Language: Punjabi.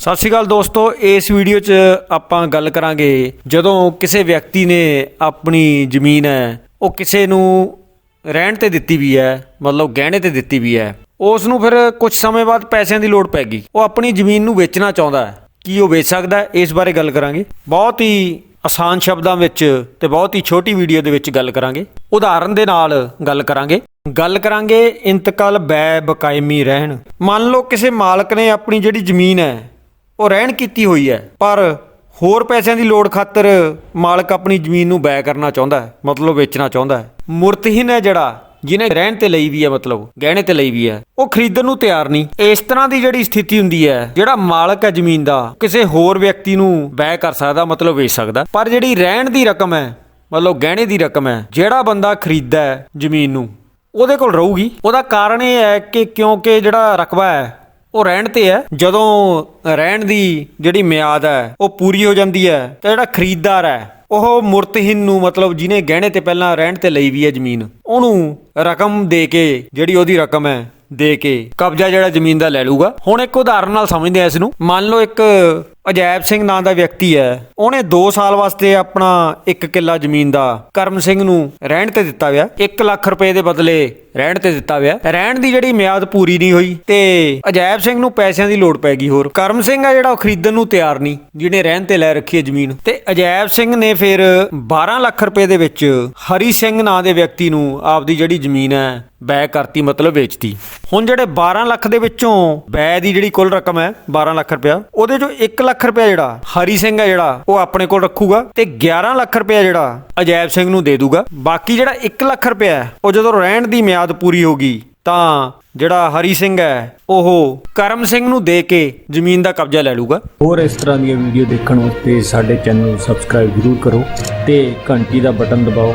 ਸਤਿ ਸ਼੍ਰੀ ਅਕਾਲ ਦੋਸਤੋ, ਇਸ ਵੀਡੀਓ 'ਚ ਆਪਾਂ ਗੱਲ ਕਰਾਂਗੇ ਜਦੋਂ ਕਿਸੇ ਵਿਅਕਤੀ ਨੇ ਆਪਣੀ ਜ਼ਮੀਨ ਹੈ, ਉਹ ਕਿਸੇ ਨੂੰ ਰਹਿਣ ਤੇ ਦਿੱਤੀ ਵੀ ਹੈ, ਮਤਲਬ ਗਹਿਣੇ ਤੇ ਦਿੱਤੀ ਵੀ ਹੈ, ਉਸ ਨੂੰ ਫਿਰ ਕੁਝ ਸਮੇਂ ਬਾਅਦ ਪੈਸਿਆਂ ਦੀ ਲੋੜ ਪੈ ਗਈ। ਉਹ ਆਪਣੀ ਜ਼ਮੀਨ ਨੂੰ ਵੇਚਣਾ ਚਾਹੁੰਦਾ ਹੈ। ਕੀ ਉਹ ਵੇਚ ਸਕਦਾ ਹੈ? ਇਸ ਬਾਰੇ ਗੱਲ ਕਰਾਂਗੇ। ਬਹੁਤ ਹੀ ਆਸਾਨ ਸ਼ਬਦਾਂ ਵਿੱਚ ਤੇ ਬਹੁਤ ਹੀ ਛੋਟੀ ਵੀਡੀਓ ਦੇ ਵਿੱਚ ਗੱਲ ਕਰਾਂਗੇ। ਉਦਾਹਰਨ ਦੇ ਨਾਲ ਗੱਲ ਕਰਾਂਗੇ। ਗੱਲ ਕਰਾਂਗੇ, ਇੰਤਕਾਲ ਬੈ ਬਕਾਇਮੀ ਰਹਿਣ। ਮੰਨ ਲਓ ਕਿਸੇ ਮਾਲਕ ਨੇ ਆਪਣੀ ਜਿਹੜੀ ਜ਼ਮੀਨ ਹੈ ਉਹ ਰਹਿਣ ਕੀਤੀ ਹੋਈ ਹੈ। ਪਰ ਹੋਰ ਪੈਸਿਆਂ ਦੀ ਲੋੜ ਖਾਤਰ ਮਾਲਕ ਆਪਣੀ ਜ਼ਮੀਨ ਨੂੰ ਬੈ ਕਰਨਾ ਚਾਹੁੰਦਾ ਹੈ, ਮਤਲਬ ਵੇਚਣਾ ਚਾਹੁੰਦਾ ਹੈ। ਮੁਰਤਹਿਨ ਹੈ ਜਿਹੜਾ, ਜਿਹਨੇ ਰਹਿਣ ਤੇ ਲਈ ਵੀ ਹੈ, ਮਤਲਬ ਗਹਿਣੇ ਤੇ ਲਈ ਵੀ ਹੈ, ਉਹ ਖਰੀਦਣ ਨੂੰ ਤਿਆਰ ਨਹੀਂ। ਇਸ ਤਰ੍ਹਾਂ ਦੀ ਜਿਹੜੀ ਸਥਿਤੀ ਹੁੰਦੀ ਹੈ, ਜਿਹੜਾ ਮਾਲਕ ਹੈ ਜ਼ਮੀਨ ਦਾ, ਕਿਸੇ ਹੋਰ ਵਿਅਕਤੀ ਨੂੰ ਬੈ ਕਰ ਸਕਦਾ, ਮਤਲਬ ਵੇਚ ਸਕਦਾ। ਪਰ ਜਿਹੜੀ ਰਹਿਣ ਦੀ ਰਕਮ ਹੈ, ਮਤਲਬ ਗਹਿਣੇ ਦੀ ਰਕਮ ਹੈ, ਜਿਹੜਾ ਬੰਦਾ ਖਰੀਦਦਾ ਹੈ ਜ਼ਮੀਨ ਨੂੰ, ਉਹਦੇ ਕੋਲ ਰਹੂਗੀ। ਉਹਦਾ ਕਾਰਨ ਇਹ ਹੈ ਕਿ ਕਿਉਂਕਿ ਜਿਹੜਾ ਰਕਬਾ ਹੈ ਉਹ ਰਹਿਣ ਤੇ ਹੈ। ਜਦੋਂ ਰਹਿਣ ਦੀ ਜਿਹੜੀ ਮਿਆਦ ਹੈ, ਉਹ ਪੂਰੀ ਹੋ ਜਾਂਦੀ ਹੈ, ਤਾਂ ਜਿਹੜਾ ਖਰੀਦਦਾਰ ਹੈ, ਉਹ ਮੁਰਤਹਿਨ ਨੂੰ ਮਤਲਬ ਜਿਹਨੇ ਗਹਿਣੇ ਤੇ ਪਹਿਲਾਂ ਰਹਿਣ ਤੇ ਲਈ ਵੀ ਹੈ ਜ਼ਮੀਨ, ਉਹਨੂੰ ਰਕਮ ਦੇ ਕੇ, ਜਿਹੜੀ ਉਹਦੀ ਰਕਮ ਹੈ, ਦੇ ਕੇ ਕਬਜ਼ਾ ਜਿਹੜਾ ਜ਼ਮੀਨ ਦਾ ਲੈ ਲੂਗਾ ਹੁਣ ਇੱਕ ਉਦਾਹਰਨ ਨਾਲ ਸਮਝਦੇ ਆ ਇਸ ਨੂੰ। ਮੰਨ ਲਓ ਇੱਕ ਅਜੈਬ ਸਿੰਘ ਨਾਂ ਦਾ ਵਿਅਕਤੀ ਹੈ। ਉਹਨੇ 2 ਸਾਲ ਵਾਸਤੇ ਆਪਣਾ ਇੱਕ ਕਿੱਲਾ ਜ਼ਮੀਨ ਦਾ ਕਰਮ ਸਿੰਘ ਨੂੰ ਰਹਿਣ ਤੇ ਦਿੱਤਾ ਗਿਆ 1 ਲੱਖ ਰੁਪਏ ਦੇ ਬਦਲੇ ਰਹਿਣ ਤੇ ਦਿੱਤਾ ਗਿਆ ਰਹਿਣ ਦੀ ਜਿਹੜੀ ਮਿਆਦ ਪੂਰੀ ਨਹੀਂ ਹੋਈ ਤੇ ਅਜੈਬ ਸਿੰਘ ਨੂੰ ਪੈਸਿਆਂ ਦੀ ਲੋੜ ਪੈ ਗਈ ਹੋਰ। ਕਰਮ ਸਿੰਘ ਆ ਜਿਹੜਾ ਉਹ ਖਰੀਦਣ ਨੂੰ ਤਿਆਰ ਨਹੀਂ, ਜਿਹਨੇ ਰਹਿਣ ਤੇ ਲੈ ਰੱਖੀ ਹੈ ਜ਼ਮੀਨ। ਤੇ ਅਜੈਬ ਸਿੰਘ ਨੇ ਫਿਰ 12 ਲੱਖ ਰੁਪਏ ਦੇ ਵਿੱਚ ਹਰੀ ਸਿੰਘ ਨਾਂ ਦੇ ਵਿਅਕਤੀ ਨੂੰ ਆਪਦੀ ਜਿਹੜੀ ਜ਼ਮੀਨ ਹੈ ਬੈ ਕਰਤੀ, ਮਤਲਬ ਵੇਚਤੀ। ਹੁਣ ਜਿਹੜੇ 12 ਲੱਖ ਦੇ ਵਿੱਚੋਂ ਬੈ ਦੀ ਜਿਹੜੀ ਕੁੱਲ ਰਕਮ ਹੈ 12 ਲੱਖ ਰੁਪਇਆ, ਉਹਦੇ ਚੋਂ 1 ਲੱਖ ਰੁਪਇਆ ਜਿਹੜਾ ਹਰੀ ਸਿੰਘ ਹੈ ਜਿਹੜਾ, ਉਹ ਆਪਣੇ ਕੋਲ ਰੱਖੂਗਾ ਤੇ 11 ਲੱਖ ਰੁਪਇਆ ਜਿਹੜਾ ਅਜੈਬ ਸਿੰਘ ਨੂੰ ਦੇ ਦੂਗਾ। ਬਾਕੀ ਜਿਹੜਾ 1 ਲੱਖ ਰੁਪਇਆ ਉਹ ਜਦੋਂ ਰਹਿਣ ਦੀ ਮਿਆਦ ਪੂਰੀ ਹੋ ਗਈ, ਤਾਂ ਜਿਹੜਾ ਹਰੀ ਸਿੰਘ ਹੈ, ਉਹ ਕਰਮ ਸਿੰਘ ਨੂੰ ਦੇ ਕੇ ਜ਼ਮੀਨ ਦਾ ਕਬਜ਼ਾ ਲੈ ਲੂਗਾ। ਹੋਰ ਇਸ ਤਰ੍ਹਾਂ ਦੀਆਂ ਵੀਡੀਓ ਦੇਖਣ ਵਾਸਤੇ ਸਾਡੇ ਚੈਨਲ ਨੂੰ ਸਬਸਕ੍ਰਾਈਬ ਜ਼ਰੂਰ ਕਰੋ ਤੇ ਘੰਟੀ ਦਾ ਬਟਨ ਦਬਾਓ।